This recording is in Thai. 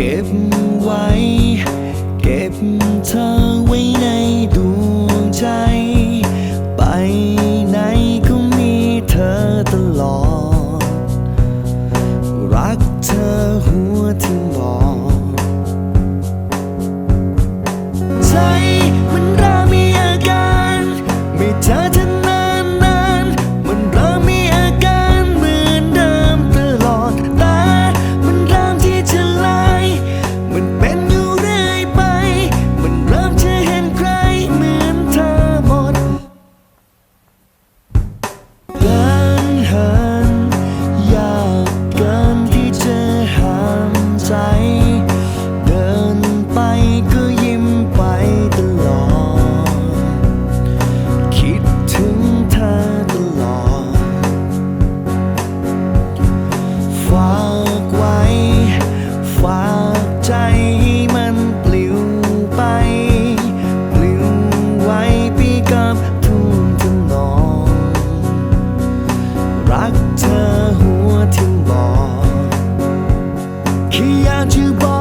เก็บไว้ เก็บเธอ you bought